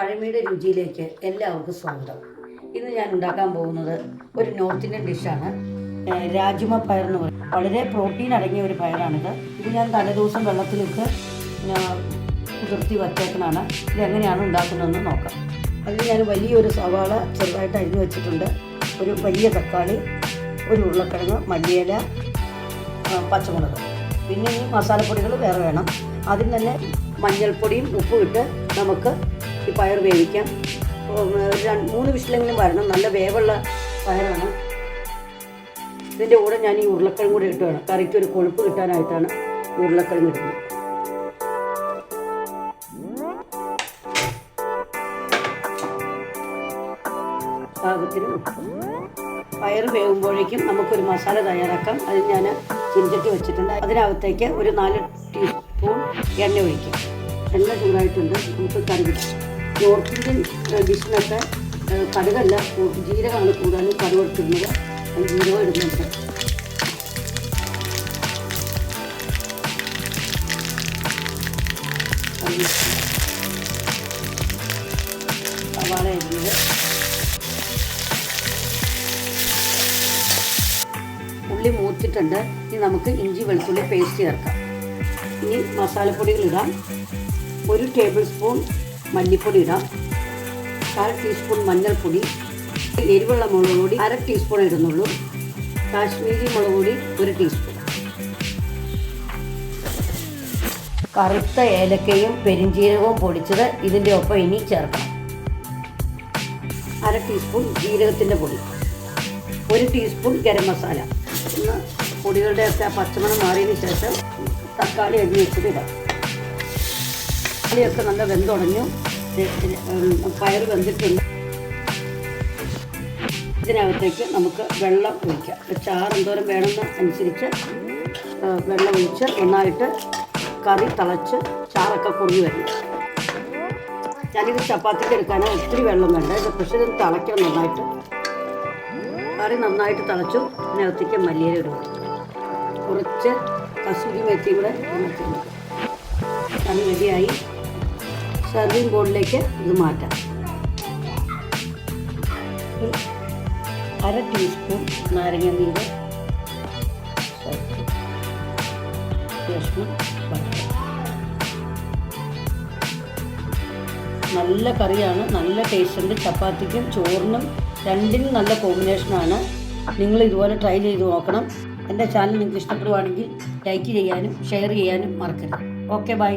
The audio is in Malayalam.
പഴമയുടെ രുചിയിലേക്ക് എല്ലാവർക്കും സ്വാഗതം. ഇന്ന് ഞാൻ ഉണ്ടാക്കാൻ പോകുന്നത് ഒരു നോർത്ത് ഇന്ത്യൻ ഡിഷാണ് രാജ്മ പയർ എന്ന് പറയും. വളരെ പ്രോട്ടീൻ അടങ്ങിയ ഒരു പയറാണിത്. ഇത് ഞാൻ തലേദിവസം വെള്ളത്തിലിട്ട് കുതിർത്തി വച്ചേക്കുന്നതാണ്. ഇത് എങ്ങനെയാണ് ഉണ്ടാക്കുന്നതെന്ന് നോക്കാം. അതിന് ഞാൻ വലിയൊരു സവാള ചെറുതായിട്ട് അരിഞ്ഞു വെച്ചിട്ടുണ്ട്. ഒരു വലിയ തക്കാളി ഒരു ഉരുളക്കിഴങ്ങ് മല്ലിയില പച്ചമുളക്. പിന്നെ ഈ മസാലപ്പൊടികൾ വേറെ വേണം. ആദ്യം തന്നെ മഞ്ഞൾപ്പൊടിയും ഉപ്പും ഇട്ട് നമുക്ക് ഈ പയർ വേവിക്കാം. മൂന്ന് വിഷിലെങ്കിലും വരണം. നല്ല വേവുള്ള പയറാണ്. ഇതിന്റെ കൂടെ ഞാൻ ഈ ഉരുളക്കിഴങ്ങ് കൂടെ ഇട്ട് വേണം കറിക്ക് ഒരു കൊഴുപ്പ് കിട്ടാനായിട്ടാണ് ഉരുളക്കിഴങ്ങ് ഇടുന്നത്. പാകത്തിന് പയർ വേകുമ്പോഴേക്കും നമുക്കൊരു മസാല തയ്യാറാക്കാം. അത് ഞാൻ ചിഞ്ചട്ടി വെച്ചിട്ടുണ്ട്. അതിനകത്തേക്ക് ഒരു നാല് ടീസ്പൂൺ എണ്ണ ഒഴിക്കും. എണ്ണ ചൂടായിട്ടുണ്ട്. നമുക്ക് കറി കടുക് നോർത്ത് ഡിഷിനൊക്കെ കടുകല്ല ജീരകമാണ് കൂടുതലും കടുക് എടുത്തിരുന്നത് അത് ജീരകം ഇടുന്നുണ്ട്. ഉള്ളി മൂത്തിട്ടുണ്ട്. ഇനി നമുക്ക് ഇഞ്ചി വെളുത്തുള്ളി പേസ്റ്റ് ചേർക്കാം. ഇനി മസാലപ്പൊടികൾ ഇടാം. ഒരു ടേബിൾ സ്പൂൺ മല്ലിപ്പൊടി ഇടാം കാൽ ടീസ്പൂൺ മഞ്ഞൾപ്പൊടി എരിവുള്ള മുളക് പൊടി അര ടീസ്പൂൺ ഇടുന്നുള്ളൂ. കാശ്മീരി മുളക് പൊടി ഒരു ടീസ്പൂൺ. കറുത്ത ഏലക്കയും പെരിഞ്ജീരകവും പൊടിച്ചത് ഇതിന്റെ ഒപ്പം ഇനി ചേർക്കാം അര ടീസ്പൂൺ ജീരകത്തിന്റെ പൊടി. ഒരു ടീസ്പൂൺ ഗരം മസാല. ഒന്ന് പൊടികളുടെയൊക്കെ പച്ചമണം മാറിയതിന് ശേഷം തക്കാളി അരിഞ്ഞ് വെച്ചിട്ട് ഇടാം. തക്കാളിയൊക്കെ നല്ല വെന്തുടഞ്ഞു. പയർ വെന്തിട്ടുണ്ട്. ഇതിനകത്തേക്ക് നമുക്ക് വെള്ളം ഒഴിക്കാം. ചാറ് എന്തോരം വേണമെന്ന് അനുസരിച്ച് വെള്ളം ഒഴിച്ച് നന്നായിട്ട് കറി തിളച്ച് ചാറൊക്കെ കുറുകി വരണം. ഞാനിത് ചപ്പാത്തിക്ക് എടുക്കാനാണ് ഒത്തിരി വെള്ളം വേണ്ട. ഇത് പക്ഷേ ഇത് തിളയ്ക്കണം നന്നായിട്ട്. കറി നന്നായിട്ട് തിളച്ചു. ഇതിനകത്തേക്ക് മല്ലിയില ഇടും. കുറച്ച് കസൂരി മെത്തി കൂടെ കറി റെഡിയായി സർവിങ് ബോർഡിലേക്ക് ഇത് മാറ്റാം. അര ടീസ്പൂൺ നാരങ്ങ നീര് നല്ല കറിയാണ് നല്ല ടേസ്റ്റ് ഉണ്ട്. ചപ്പാത്തിക്കും ചോറിനും രണ്ടിനും നല്ല കോമ്പിനേഷനാണ് നിങ്ങൾ ഇതുപോലെ ട്രൈ ചെയ്ത് നോക്കണം. എന്റെ ചാനൽ നിങ്ങൾക്ക് ഇഷ്ടപ്പെടുവാണെങ്കിൽ ലൈക്ക് ചെയ്യാനും ഷെയർ ചെയ്യാനും മറക്കരുത്. Okay bye